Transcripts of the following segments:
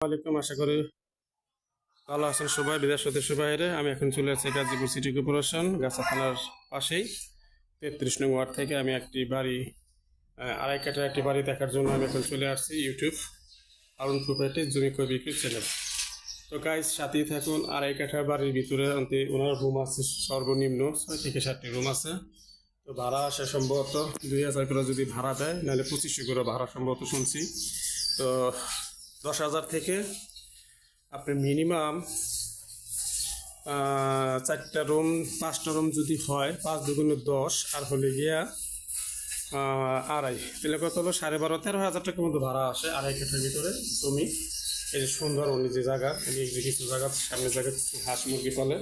আলাইকুম আশা করি ভালো আছেন সবাই, বিদেশ সদস্য আমি এখন চলে আসছি গাজীপুর সিটি কর্পোরেশন, গাছা থানার পাশেই। তেত্রিশ নং ওয়ার্ড থেকে আমি একটি বাড়ি আড়াই কাঠার একটি বাড়ি দেখার জন্য আমি এখন চলে আসছি ইউটিউব আরুন প্রপার্টি জমি বিক্রি চ্যানেল তো গাইজ সাথেই থাকুন, আড়াই কাঠার বাড়ির ভিতরে আনতে ওনার রুম আছে সর্বনিম্ন ছয় থেকে সাতটি রুম আছে। তো ভাড়া আসে সম্ভবত দুই হাজার করে যদি ভাড়া দেয়, নাহলে পঁচিশশো করে ভাড়া সম্ভবত শুনছি। তো দশ হাজার থেকে আপনি মিনিমাম চারটা রুম, পাঁচটা রুম যদি হয়, পাঁচ দুগুণে দশ, আর হলে গিয়া আড়াই। তাহলে কত হলো? সাড়ে বারো, তেরো হাজার টাকার মতো ভাড়া আসে আড়াই কাঠার ভিতরে জমি। এই যে সুন্দর অন্য যে জায়গা এই যে কিছু জায়গা, সামনের জায়গা হাঁস মুরগি পালে।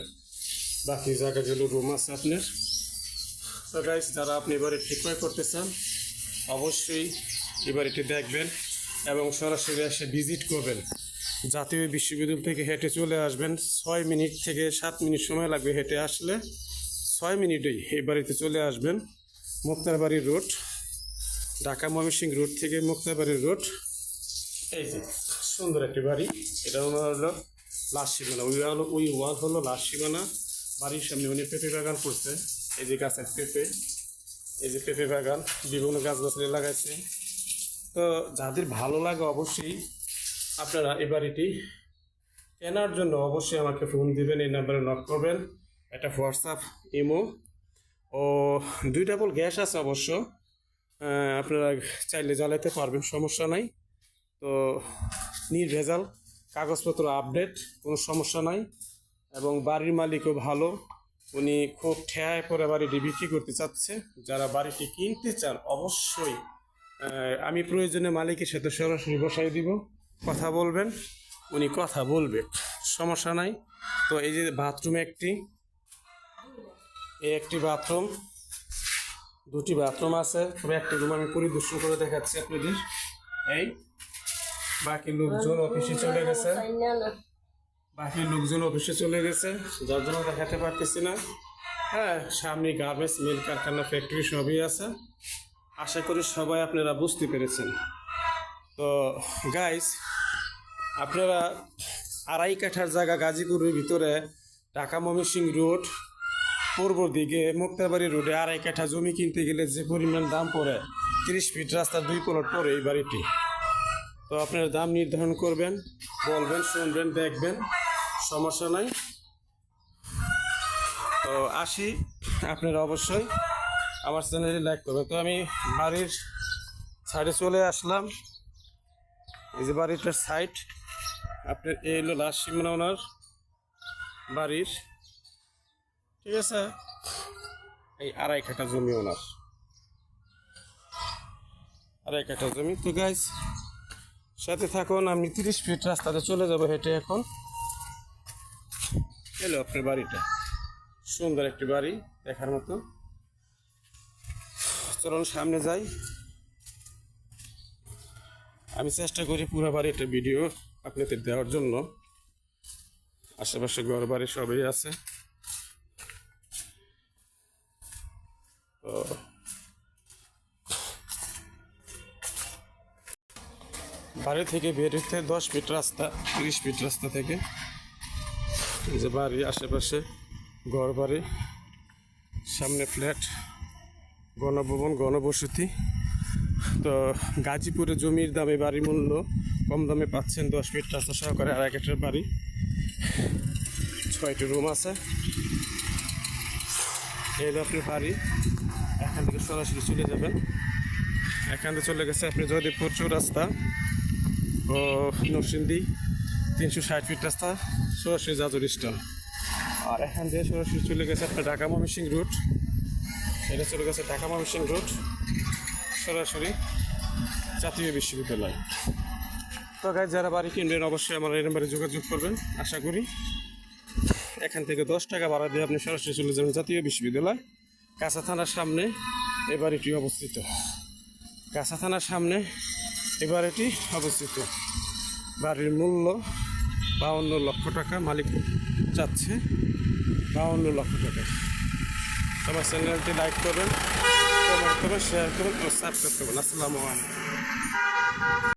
বাকি জায়গাগুলো রুম আছে আপনার। তো গাইস যারা আপনি এবারে ঠিক করে করতে চান, অবশ্যই এবার এটি দেখবেন। এবং সরাসরি এসে ভিজিট করবেন। জাতীয় বিশ্ববিদ্যালয় থেকে হেঁটে চলে আসবেন। ছয় মিনিট থেকে সাত মিনিট সময় লাগবে হেঁটে আসলে। ছয় মিনিটেই এই বাড়িতে চলে আসবেন। মুক্তারবাড়ি রোড। ঢাকা ময়মনসিংহ রোড থেকে মুক্তারবাড়ি রোড। এই যে, সুন্দর একটি বাড়ি। এটা হলো লাশ সীমানা। ওই হলো, ওই ওয়াল হলো লাশ সীমানা। বাড়ির সামনে উনি পেঁপে বাগান করছে। এই যে গাছের পেঁপে। এই যে পেঁপে বাগান। বিভিন্ন গাছ গাছালি লাগাইছে। তো যাদের ভালো লাগে অবশ্যই আপনারা এই বাড়িটি কেনার জন্য অবশ্যই আমাকে ফোন দিবেন, এই নাম্বারে নক করবেন। একটা হোয়াটসঅ্যাপ ইমো ও দুই ডাবল গ্যাস আছে অবশ্য। আপনারা চাইলে জ্বালাতে পারবেন, সমস্যা নাই। তো নির্ভেজাল, কাগজপত্র আপডেট কোনো সমস্যা নাই। এবং বাড়ির মালিকও ভালো। উনি খুব ঠেয়ায় পরে বাড়িটি বিক্রি করতে চাচ্ছে। যারা বাড়িটি কিনতে চান, অবশ্যই আমি প্রয়োজনে মালিকের সাথে সরাসরি বসাই দিব। কথা বলবেন, উনি কথা বলবে। সমস্যা নাই। তো এই যে বাথরুম একটি, এই একটি বাথরুম দুটি বাথরুম আছে। তবে একটি রুম আমি পরিদর্শন করে দেখাচ্ছি আপনাদের। এই, বাকি লোকজন অফিসে চলে গেছে। বাকি লোকজন অফিসে চলে গেছে। যার জন্য দেখাতে পারতেছি না। হ্যাঁ সামনে গার্মেন্টস মিল কারখানা ফ্যাক্টরি সবই আছে। আশা করি সবাই আপনারা বুঝতে পেরেছেন। তো গাইস আপনারা আড়াই কাঠার জায়গা গাজীপুরের ভিতরে ঢাকা ময়মনসিংহ রোড, পূর্ব দিকে মুক্তাবাড়ি রোডে আড়াই কাঠা জমি কিনতে গেলে যে পরিমাণ দাম পড়ে, তিরিশ ফিট রাস্তার দুই প্লট পরে এই বাড়িটি। তো আপনারা দাম নির্ধারণ করবেন, বলবেন, শুনবেন, দেখবেন, সমস্যা নাই। তো আসি, আপনারা অবশ্যই আমার চ্যানেলে লাইক করবেন তো আমি বাড়ির সাইডে চলে আসলাম। এই যে বাড়িটার সাইড আপনার এই হলো সীমানা ওনার বাড়ির। ঠিক আছে? এই আড়াই কাঠা জমি ওনার। আড়াই কাঠা জমি। তো গাইস সাথে থাকুন, আমি তিরিশ ফিট রাস্তাতে চলে যাব হেঁটে এখন। এলো আপনার বাড়িটা। সুন্দর একটি বাড়ি দেখার মতো। চলুন সামনে যাই। আমি চেষ্টা করি পুরো বাড়িটা ভিডিও আপনাদের দেওয়ার জন্য। আশেপাশে ঘর বাড়ি সবই আছে। বাড়ি থেকে বের হতে দশ ফিট রাস্তা, তিরিশ ফিট রাস্তা থেকে। যে বাড়ি আশেপাশে ঘর বাড়ি, সামনে ফ্ল্যাট। গণভবন, গণবসতি। তো গাজীপুরে জমির দামে বাড়ি মূল্য কম দামে পাচ্ছেন দশ ফিট রাস্তা সহকারে আড়াই কাঠের বাড়ি। ছয়টি রুম আছে। এই হলো আপনার বাড়ি, এখান থেকে সরাসরি চলে যাবেন। এখান থেকে চলে গেছে আপনি যদি প্রচুর রাস্তা ও নরসিংদী, তিনশো ষাট ফিট রাস্তা, সরাসরি জাজুর স্টল। আর এখান থেকে সরাসরি চলে গেছে আপনার ঢাকা ময়মনসিং রুট এটা চলে গেছে ঢাকা ময়মনসিং রোড, সরাসরি জাতীয় বিশ্ববিদ্যালয়। তো গাছ যারা বাড়ি কিনবেন, অবশ্যই আমার এই নাম্বারে যোগাযোগ করবেন। আশা করি এখান থেকে দশ টাকা ভাড়া দিয়ে আপনি সরাসরি চলে যাবেন জাতীয় বিশ্ববিদ্যালয়, কাঁচা থানার সামনে এ বাড়িটি অবস্থিত। কাঁচা থানার সামনে এ বাড়িটি অবস্থিত। বাড়ির মূল্য বাউন্ন লক্ষ টাকা, মালিক চাচ্ছে বাউন্ন লক্ষ টাকা। আমার চ্যানেলটি লাইক করবেন কমেন্ট করবেন শেয়ার করবেন ও সাবস্ক্রাইব করবেন। আসসালামু আলাইকুম।